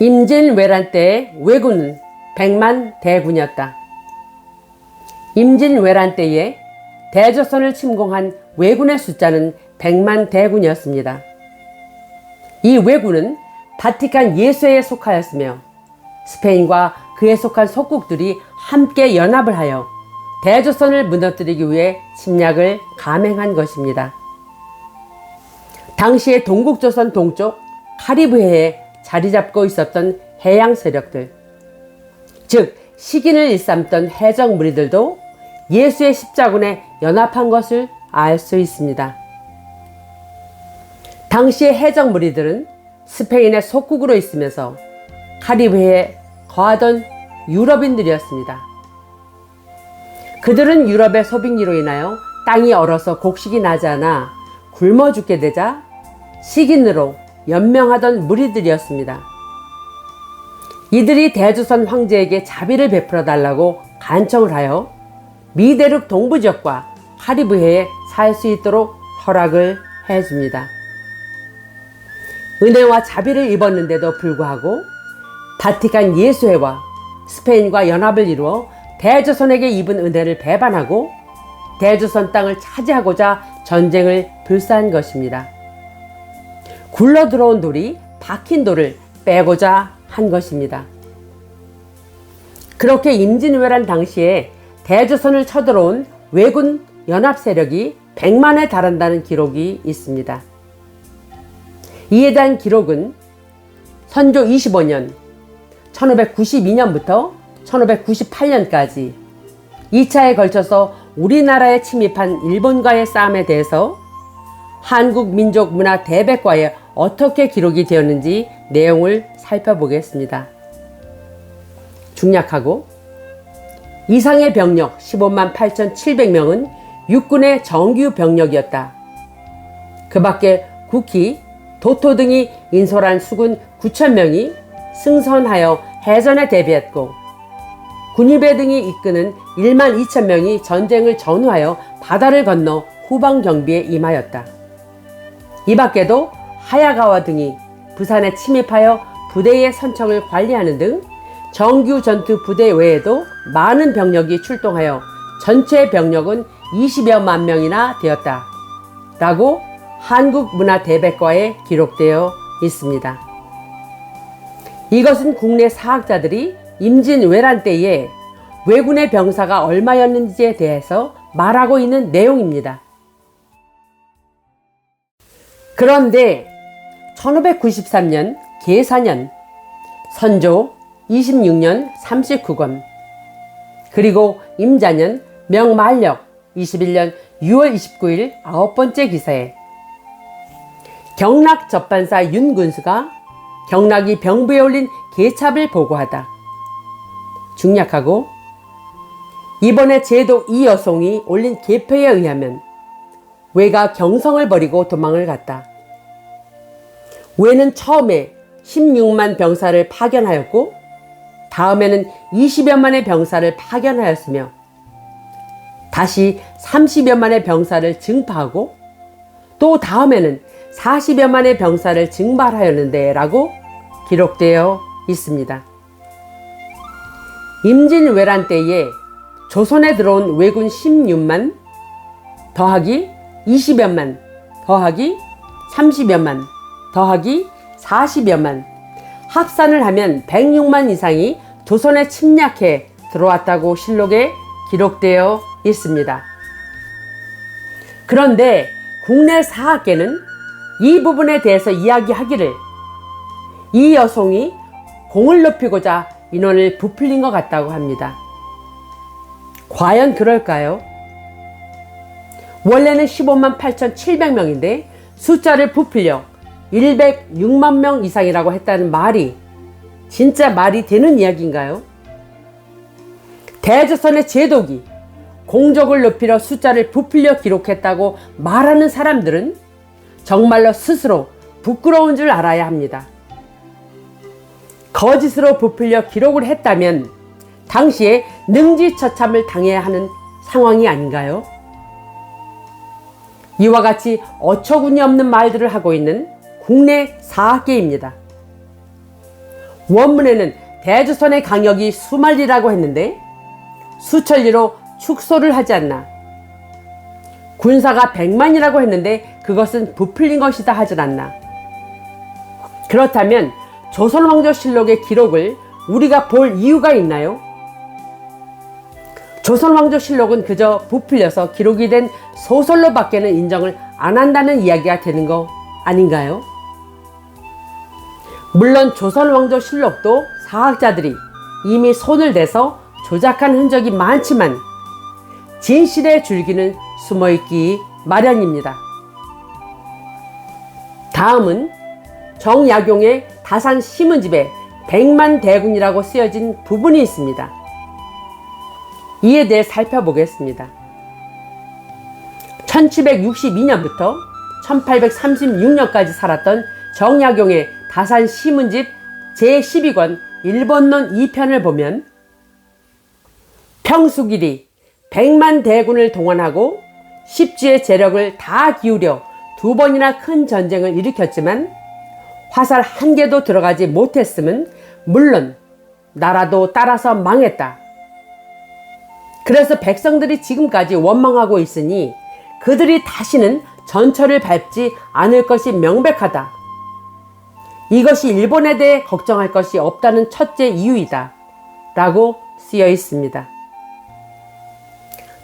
임진왜란 때 왜군은 백만 대군이었다. 임진왜란 때에 대조선을 침공한 왜군의 숫자는 백만 대군이었습니다. 이 왜군은 바티칸 예수에 속하였으며 스페인과 그에 속한 속국들이 함께 연합을 하여 대조선을 무너뜨리기 위해 침략을 감행한 것입니다. 당시에 동국조선 동쪽 카리브해에 자리 잡고 있었던 해양 세력들, 즉 식인을 일삼던 해적 무리들도 예수의 십자군에 연합한 것을 알 수 있습니다. 당시의 해적 무리들은 스페인의 속국으로 있으면서 카리브해에 거하던 유럽인들이었습니다. 그들은 유럽의 소빙기로 인하여 땅이 얼어서 곡식이 나지 않아 굶어 죽게 되자 식인으로 연명하던 무리들이었습니다. 이들이 대조선 황제에게 자비를 베풀어 달라고 간청을 하여 미대륙 동부 지역과 카리브해에 살 수 있도록 허락을 해줍니다. 은혜와 자비를 입었는데도 불구하고 바티칸 예수회와 스페인과 연합을 이루어 대조선에게 입은 은혜를 배반하고 대조선 땅을 차지하고자 전쟁을 불사한 것입니다. 굴러 들어온 돌이 박힌 돌을 빼고자 한 것입니다. 그렇게 임진왜란 당시에 대조선을 쳐들어온 왜군 연합 세력이 100만에 달한다는 기록이 있습니다. 이에 대한 기록은 선조 25년 1592년부터 1598년까지 2차에 걸쳐서 우리나라에 침입한 일본과의 싸움에 대해서 한국민족문화 대백과에 어떻게 기록이 되었는지 내용을 살펴보겠습니다. 중략하고 이상의 병력 15만 8,700명은 육군의 정규 병력이었다. 그 밖에 국희, 도토 등이 인솔한 수군 9,000명이 승선하여 해전에 대비했고 군의배 등이 이끄는 1만 2천명이 전쟁을 전후하여 바다를 건너 후방 경비에 임하였다. 이 밖에도 하야가와 등이 부산에 침입하여 부대의 선청을 관리하는 등 정규 전투 부대 외에도 많은 병력이 출동하여 전체 병력은 20여만 명이나 되었다. 라고 한국문화대백과에 기록되어 있습니다. 이것은 국내 사학자들이 임진왜란 때에 왜군의 병사가 얼마였는지에 대해서 말하고 있는 내용입니다. 그런데 1593년 계사년 선조 26년 39권 그리고 임자년 명말력 21년 6월 29일 아홉 번째 기사에 경락 접반사 윤군수가 경락이 병부에 올린 계첩을 보고하다. 중략하고 이번에 제도 이 여성이 올린 계표에 의하면 외가 경성을 버리고 도망을 갔다. 외는 처음에 16만 병사를 파견하였고 다음에는 20여만의 병사를 파견하였으며 다시 30여만의 병사를 증파하고 또 다음에는 40여만의 병사를 증발하였는데 라고 기록되어 있습니다. 임진왜란 때에 조선에 들어온 왜군 16만 더하기 20여만 더하기 30여만 더하기 40여만 합산을 하면 106만 이상이 조선에 침략해 들어왔다고 실록에 기록되어 있습니다. 그런데 국내 사학계는 이 부분에 대해서 이야기하기를 이 여성이 공을 높이고자 인원을 부풀린 것 같다고 합니다. 과연 그럴까요? 원래는 15만 8,700명인데 숫자를 부풀려 106만 명 이상이라고 했다는 말이 진짜 말이 되는 이야기인가요? 대조선의 제독이 공적을 높이려 숫자를 부풀려 기록했다고 말하는 사람들은 정말로 스스로 부끄러운 줄 알아야 합니다. 거짓으로 부풀려 기록을 했다면 당시에 능지처참을 당해야 하는 상황이 아닌가요? 이와 같이 어처구니 없는 말들을 하고 있는 국내 사학계입니다. 원문에는 대주선의 강역이 수만리라고 했는데 수천리로 축소를 하지 않나. 군사가 백만이라고 했는데 그것은 부풀린 것이다 하질 않나. 그렇다면 조선왕조실록의 기록을 우리가 볼 이유가 있나요? 조선왕조실록은 그저 부풀려서 기록이 된 소설로밖에는 인정을 안 한다는 이야기가 되는 거 아닌가요? 물론 조선 왕조 실록도 사학자들이 이미 손을 대서 조작한 흔적이 많지만 진실의 줄기는 숨어 있기 마련입니다. 다음은 정약용의 다산 시문집에 백만 대군이라고 쓰여진 부분이 있습니다. 이에 대해 살펴보겠습니다. 1762년부터 1836년까지 살았던 정약용의 다산 시문집 제12권 일본론 2편을 보면 평수길이 백만 대군을 동원하고 십지의 재력을 다 기울여 두 번이나 큰 전쟁을 일으켰지만 화살 한 개도 들어가지 못했음은 물론 나라도 따라서 망했다. 그래서 백성들이 지금까지 원망하고 있으니 그들이 다시는 전철을 밟지 않을 것이 명백하다. 이것이 일본에 대해 걱정할 것이 없다는 첫째 이유이다. 라고 쓰여 있습니다.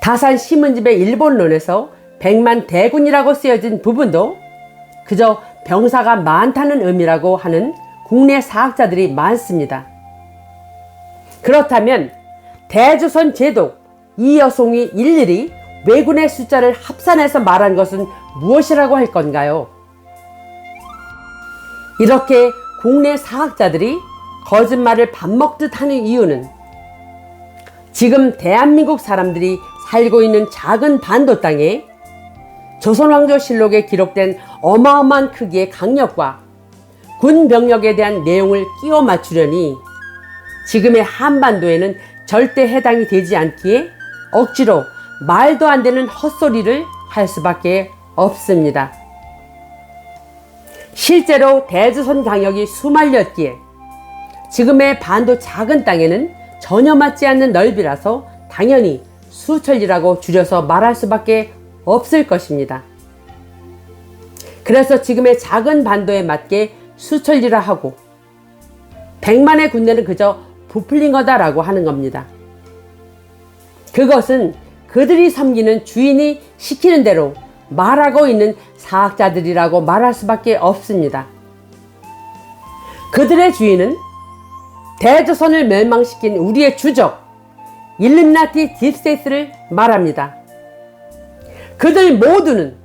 다산 시문집의 일본론에서 백만 대군이라고 쓰여진 부분도 그저 병사가 많다는 의미라고 하는 국내 사학자들이 많습니다. 그렇다면 대조선 제독 이여송이 일일이 왜군의 숫자를 합산해서 말한 것은 무엇이라고 할 건가요? 이렇게 국내 사학자들이 거짓말을 밥 먹듯 하는 이유는 지금 대한민국 사람들이 살고 있는 작은 반도 땅에 조선왕조실록에 기록된 어마어마한 크기의 강력과 군 병력에 대한 내용을 끼워 맞추려니 지금의 한반도에는 절대 해당이 되지 않기에 억지로 말도 안 되는 헛소리를 할 수밖에 없습니다. 실제로 대주선 강역이 수말렸기에 지금의 반도 작은 땅에는 전혀 맞지 않는 넓이라서 당연히 수천리라고 줄여서 말할 수밖에 없을 것입니다. 그래서 지금의 작은 반도에 맞게 수천리라 하고 백만의 군대는 그저 부풀린 거다라고 하는 겁니다. 그것은 그들이 섬기는 주인이 시키는 대로 말하고 있는 사학자들이라고 말할 수밖에 없습니다. 그들의 주인은 대조선을 멸망시킨 우리의 주적 일름나티 딥세이스를 말합니다. 그들 모두는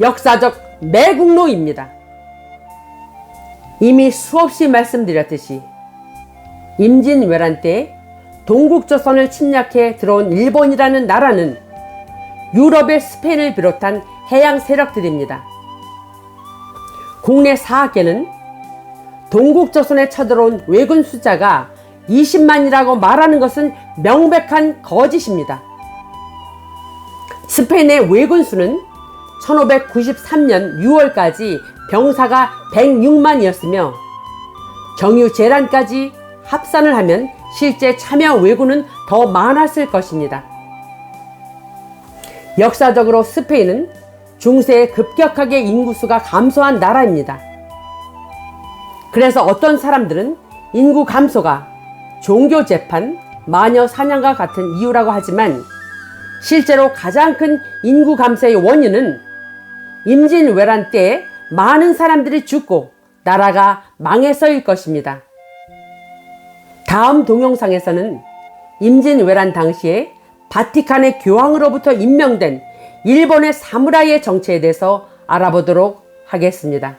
역사적 매국노입니다. 이미 수없이 말씀드렸듯이 임진왜란 때 동국조선을 침략해 들어온 일본이라는 나라는 유럽의 스페인을 비롯한 해양 세력들입니다. 국내 사학계는 동국조선에 쳐들어온 왜군 숫자가 20만이라고 말하는 것은 명백한 거짓입니다. 스페인의 왜군 수는 1593년 6월까지 병사가 106만이었으며 정유 재란까지 합산을 하면 실제 참여 왜군은 더 많았을 것입니다. 역사적으로 스페인은 중세에 급격하게 인구수가 감소한 나라입니다. 그래서 어떤 사람들은 인구 감소가 종교 재판, 마녀 사냥과 같은 이유라고 하지만 실제로 가장 큰 인구 감소의 원인은 임진왜란 때 많은 사람들이 죽고 나라가 망해서일 것입니다. 다음 동영상에서는 임진왜란 당시에 바티칸의 교황으로부터 임명된 일본의 사무라이의 정체에 대해서 알아보도록 하겠습니다.